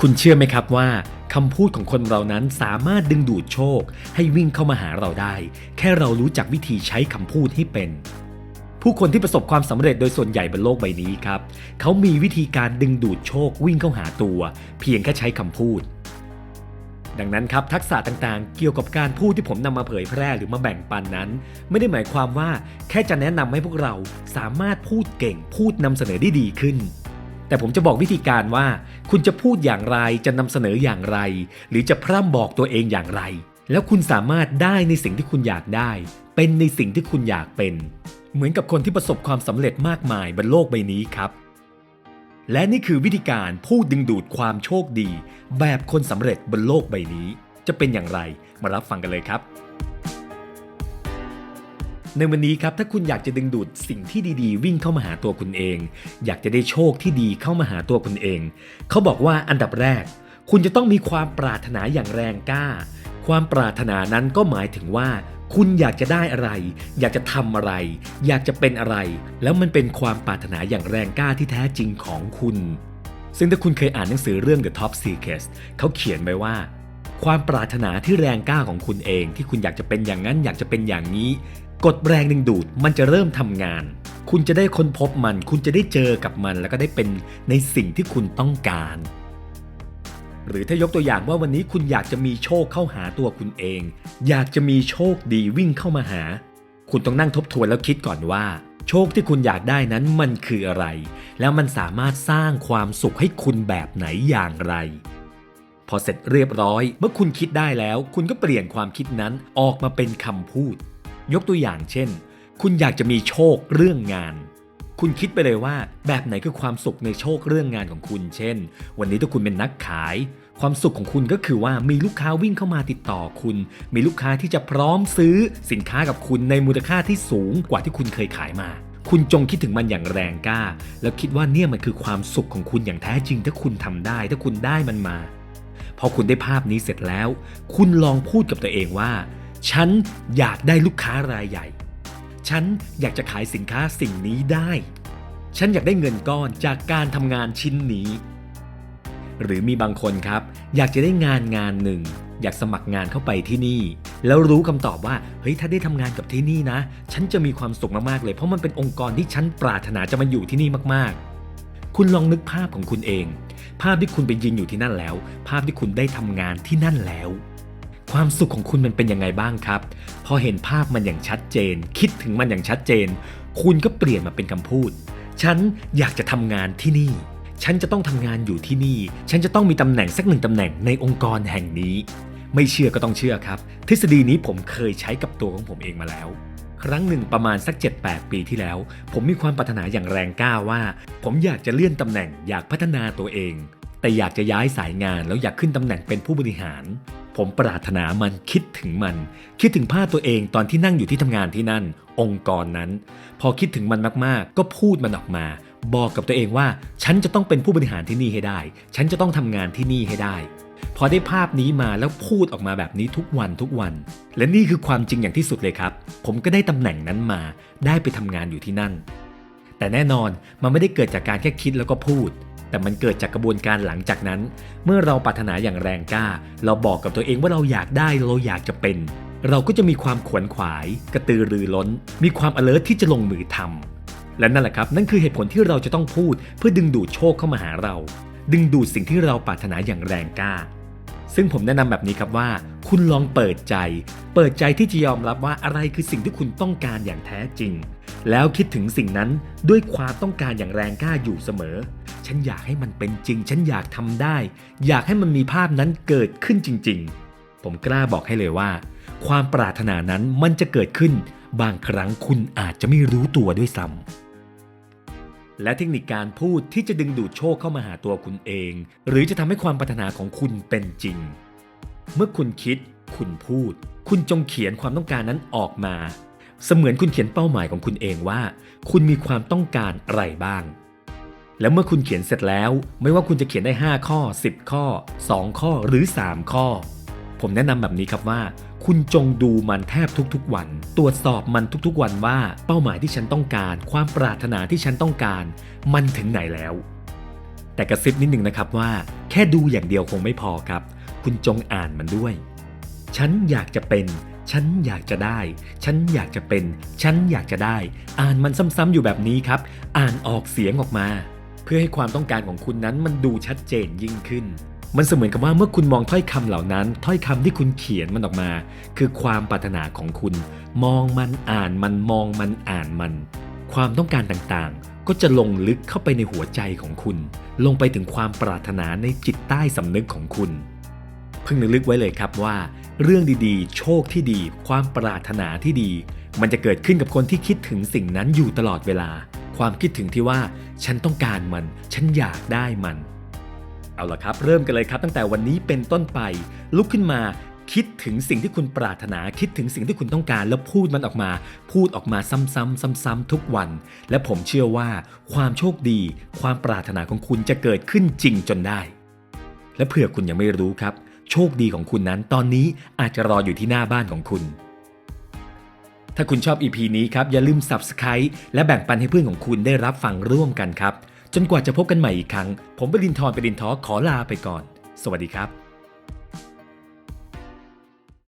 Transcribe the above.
คุณเชื่อไหมครับว่าคำพูดของคนเรานั้นสามารถดึงดูดโชค ให้วิ่งเข้ามาหาเราได้ แค่เรารู้จักวิธีใช้คำพูดให้เป็น ผู้คนที่ประสบความสำเร็จโดยส่วนใหญ่บนโลกใบนี้ครับ เขามีวิธีการดึงดูดโชควิ่งเข้าหาตัว เพียงแค่ใช้คำพูด ดังนั้นครับทักษะต่างๆ เกี่ยวกับการพูดที่ผมนำมาเผยแพร่หรือมาแบ่งปันนั้น ไม่ได้หมายความว่า แค่จะแนะนำให้พวกเราสามารถพูดเก่งพูดนำเสนอได้ดีขึ้น แต่ผมจะบอกวิธีการว่า คุณจะพูดอย่างไรจะนำเสนออย่างไร หรือจะพร่ำบอกตัวเองอย่างไร แล้วคุณสามารถได้ในสิ่งที่คุณอยากได้ เป็นในสิ่งที่คุณอยากเป็น เหมือนกับคนที่ประสบความสำเร็จมากมายบนโลกใบนี้ครับ และนี่คือวิธีการพูดดึงดูดความโชคดี แบบคนสำเร็จบนโลกใบนี้ จะเป็นอย่างไรมารับฟังกันเลยครับ ในวันนี้ครับถ้าคุณอยากจะดึงดูดสิ่งที่ดีๆ วิ่งเข้ามาหาตัวคุณเอง อยากจะได้โชคที่ดีเข้ามาหาตัวคุณเอง เขาบอกว่าอันดับแรก คุณจะต้องมีความปรารถนาอย่างแรงกล้า ความปรารถนานั้นก็หมายถึงว่าคุณอยากจะได้อะไร อยากจะทำอะไร อยากจะเป็นอะไร แล้วมันเป็นความปรารถนาอย่างแรงกล้าที่แท้จริงของคุณ ซึ่งถ้าคุณเคยอ่านหนังสือเรื่อง The Top Secrets เขาเขียนไว้ว่า ความปรารถนาที่แรงกล้าของคุณเอง ที่คุณอยากจะเป็นอย่างนั้น อยากจะเป็นอย่างนี้ กดแรงดึงดูดมันจะเริ่มทำงาน คุณจะได้ค้นพบมัน คุณจะได้เจอกับมัน แล้วก็ได้เป็นในสิ่งที่คุณต้องการ หรือถ้ายกตัวอย่างว่าวันนี้คุณอยากจะมีโชคเข้าหาตัวคุณเอง อยากจะมีโชคดีวิ่งเข้ามาหา คุณต้องนั่งทบทวนแล้วคิดก่อนว่า โชคที่คุณอยากได้นั้นมันคืออะไร แล้วมันสามารถสร้างความสุขให้คุณแบบไหนอย่างไรพอเสร็จเรียบร้อย เมื่อคุณคิดได้แล้ว คุณก็เปลี่ยนความคิดนั้นออกมาเป็นคำพูด ยกตัวอย่างเช่น คุณอยากจะมีโชคเรื่องงาน คุณคิดไปเลยว่า แบบไหนคือความสุขในโชคเรื่องงานของคุณ เช่น วันนี้ถ้าคุณเป็นนักขาย ความสุขของคุณก็คือว่ามีลูกค้าวิ่งเข้ามาติดต่อคุณ มีลูกค้าที่จะพร้อมซื้อสินค้ากับคุณในมูลค่าที่สูงกว่าที่คุณเคยขายมาคุณจงคิดถึงมันอย่างแรงกล้า แล้วคิดว่าเนี่ยมันคือความสุขของคุณอย่างแท้จริง ถ้าคุณทำได้ ถ้าคุณได้มันมา พอคุณได้ภาพนี้เสร็จแล้ว คุณลองพูดกับตัวเองว่า ฉันอยากได้ลูกค้ารายใหญ่ ฉันอยากจะขายสินค้าสิ่งนี้ได้ ฉันอยากได้เงินก้อนจากการทำงานชิ้นนี้ หรือมีบางคนครับ อยากจะได้งานงานหนึ่ง อยากสมัครงานเข้าไปที่นี่ แล้วรู้คำตอบว่า เฮ้ย ถ้าได้ทำงานกับที่นี่นะ ฉันจะมีความสุขมากๆเลย เพราะมันเป็นองค์กรที่ฉันปรารถนาจะมาอยู่ที่นี่มากๆ คุณลองนึกภาพของคุณเอง ภาพที่คุณไปยืนอยู่ที่นั่นแล้ว ภาพที่คุณได้ทำงานที่นั่นแล้ว ความสุขของคุณมันเป็นยังไงบ้างครับ พอเห็นภาพมันอย่างชัดเจน คิดถึงมันอย่างชัดเจน คุณก็เปลี่ยนมาเป็นคำพูด ฉันอยากจะทำงานที่นี่ ฉันจะต้องทำงานอยู่ที่นี่ ฉันจะต้องมีตำแหน่งสักหนึ่งตำแหน่งในองค์กรแห่งนี้ ไม่เชื่อก็ต้องเชื่อครับ ทฤษฎีนี้ผมเคยใช้กับตัวของผมเองมาแล้ว ครั้งหนึ่งประมาณสัก 7-8 ปีที่แล้ว ผมมีความปรารถนาอย่างแรงกล้าว่า ผมอยากจะเลื่อนตำแหน่งอยากพัฒนาตัวเอง แต่อยากจะย้ายสายงานแล้วอยากขึ้นตำแหน่งเป็นผู้บริหาร ผมปรารถนามันคิดถึงมัน คิดถึงภาพตัวเองตอนที่นั่งอยู่ที่ทำงานที่นั่น องค์กรนั้น พอคิดถึงมันมากๆ ก็พูดมันออกมา บอกกับตัวเองว่า ฉันจะต้องเป็นผู้บริหารที่นี่ให้ได้ ฉันจะต้องทำงานที่นี่ให้ได้ พอได้ภาพนี้มาแล้วพูดออกมาแบบนี้ทุกวันทุกวัน และนี่คือความจริงอย่างที่สุดเลยครับ ผมก็ได้ตำแหน่งนั้นมา ได้ไปทำงานอยู่ที่นั่น แต่แน่นอนมันไม่ได้เกิดจากการแค่คิดแล้วก็พูด แต่มันเกิดจากกระบวนการหลังจากนั้น เมื่อเราปรารถนาอย่างแรงกล้า เราบอกกับตัวเองว่าเราอยากได้เราอยากจะเป็น เราก็จะมีความขวนขวาย กระตือรือร้น มีความ alert ที่จะลงมือทำและนั่นแหละครับ นั่นคือเหตุผลที่เราจะต้องพูด เพื่อดึงดูดโชคเข้ามาหาเรา ดึงดูดสิ่งที่เราปรารถนาอย่างแรงกล้า ซึ่งผมแนะนำแบบนี้ครับว่า คุณลองเปิดใจ เปิดใจที่จะยอมรับว่าอะไรคือสิ่งที่คุณต้องการอย่างแท้จริง แล้วคิดถึงสิ่งนั้นด้วยความต้องการอย่างแรงกล้าอยู่เสมอ ฉันอยากให้มันเป็นจริง ฉันอยากทำได้ อยากให้มันมีภาพนั้นเกิดขึ้นจริง ๆ ผมกล้าบอกให้เลยว่า ความปรารถนานั้นมันจะเกิดขึ้น บางครั้งคุณอาจจะไม่รู้ตัวด้วยซ้ำและเทคนิคการพูดที่จะดึงดูดโชคเข้ามาหาตัวคุณเอง หรือจะทำให้ความปรารถนาของคุณเป็นจริง เมื่อคุณคิด คุณพูด คุณจงเขียนความต้องการนั้นออกมา เสมือนคุณเขียนเป้าหมายของคุณเองว่า คุณมีความต้องการอะไรบ้าง แล้วเมื่อคุณเขียนเสร็จแล้ว ไม่ว่าคุณจะเขียนได้ 5 ข้อ 10 ข้อ 2 ข้อหรือ 3 ข้อ ผมแนะนำแบบนี้ครับว่า คุณจงดูมันแทบทุกๆวัน ตรวจสอบมันทุกๆวันว่าเป้าหมายที่ฉันต้องการ ความปรารถนาที่ฉันต้องการ มันถึงไหนแล้ว แต่กระซิบนิดหนึ่งนะครับว่า แค่ดูอย่างเดียวคงไม่พอครับ คุณจงอ่านมันด้วย ฉันอยากจะเป็นฉันอยากจะได้ ฉันอยากจะเป็น ฉันอยากจะได้ อ่านมันซ้ำๆอยู่แบบนี้ครับ อ่านออกเสียงออกมา เพื่อให้ความต้องการของคุณนั้นมันดูชัดเจนยิ่งขึ้น มันเสมือนกับว่าเมื่อคุณมองถ้อยคำเหล่านั้น ถ้อยคำที่คุณเขียนมันออกมา คือความปรารถนาของคุณ มองมันอ่านมันมองมันอ่านมัน ความต้องการต่างๆ ก็จะลงลึกเข้าไปในหัวใจของคุณ ลงไปถึงความปรารถนาในจิตใต้สำนึกของคุณเพิ่งนึกลึกไว้เลยครับว่า เรื่องดีๆ โชคที่ดี ความปรารถนาที่ดี มันจะเกิดขึ้นกับคนที่คิดถึงสิ่งนั้นอยู่ตลอดเวลา ความคิดถึงที่ว่า ฉันต้องการมัน ฉันอยากได้มัน เอาละครับ เริ่มกันเลยครับ ตั้งแต่วันนี้เป็นต้นไป ลุกขึ้นมาคิดถึงสิ่งที่คุณปรารถนาคิดถึงสิ่งที่คุณต้องการ แล้วพูดมันออกมา พูดออกมาซ้ำๆซ้ำๆทุกวัน และผมเชื่อว่าความโชคดี ความปรารถนาของคุณจะเกิดขึ้นจริงจนได้ และเผื่อคุณยังไม่รู้ครับ โชคดีของคุณนั้นตอนนี้อาจจะรออยู่ที่หน้าบ้านของคุณ ถ้าคุณชอบ EP นี้ครับ อย่าลืม Subscribe และแบ่งปันให้เพื่อนของคุณได้รับฟังร่วมกันครับ จนกว่าจะพบกันใหม่อีกครั้ง ผมปรินทร์ปรินทอขอลาไปก่อน สวัสดีครับ